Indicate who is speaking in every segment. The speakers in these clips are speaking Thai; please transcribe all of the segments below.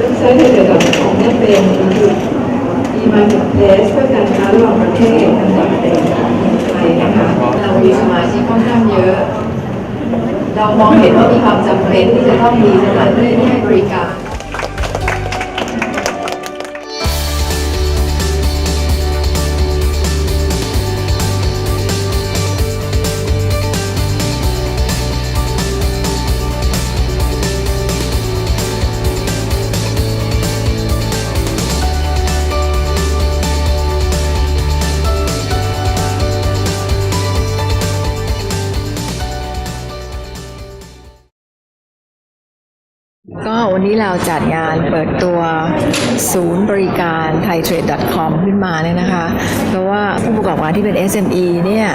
Speaker 1: เว็
Speaker 2: บไซต์ในระดับของแม่เป็
Speaker 1: นคือดีมาจากเพสเพื่อการค้าระหว่างประเทศกันต่าเป็นไทยนะคะเรามีสมาชิกค่อนข้างเยอะ เรามองเห็นว่ามีความจำเป็นที่จะต้องมีสถานที่ให้บริการ
Speaker 2: ก็วันนี้เราจัดงานเปิดตัวศูนย์บริการ thaitrade.com ขึ้นมาเนี่ยนะคะ เพราะว่าผู้ประกอบการที่เป็น SME เนี่ย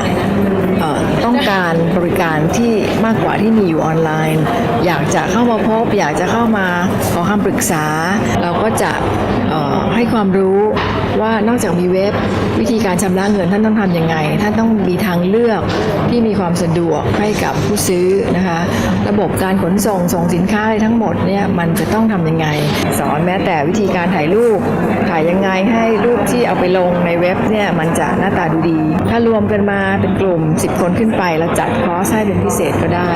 Speaker 2: ต้องการบริการที่มากกว่าที่มีอยู่ออนไลน์ อยากจะเข้ามาพบ อยากจะเข้ามาขอคำปรึกษา เราก็จะให้ความรู้ ว่านอกจากมีเว็บวิธีการชำระเงินท่านต้องทำยังไง ท่านต้องมีทางเลือกที่มีความสะดวกให้กับผู้ซื้อนะคะ ระบบการขนส่งส่งสินค้าอะไรทั้งหมดเนี่ยมันจะต้องทำยังไง สอนแม้แต่วิธีการถ่ายรูป ถ่ายยังไงให้รูปที่เอาไปลงในเว็บเนี่ยมันจะหน้าตาดูดี ถ้ารวมกันมาเป็นกลุ่ม 10 คนขึ้นไปแล้วจัดคอร์สให้เป็นพิเศษก็ได้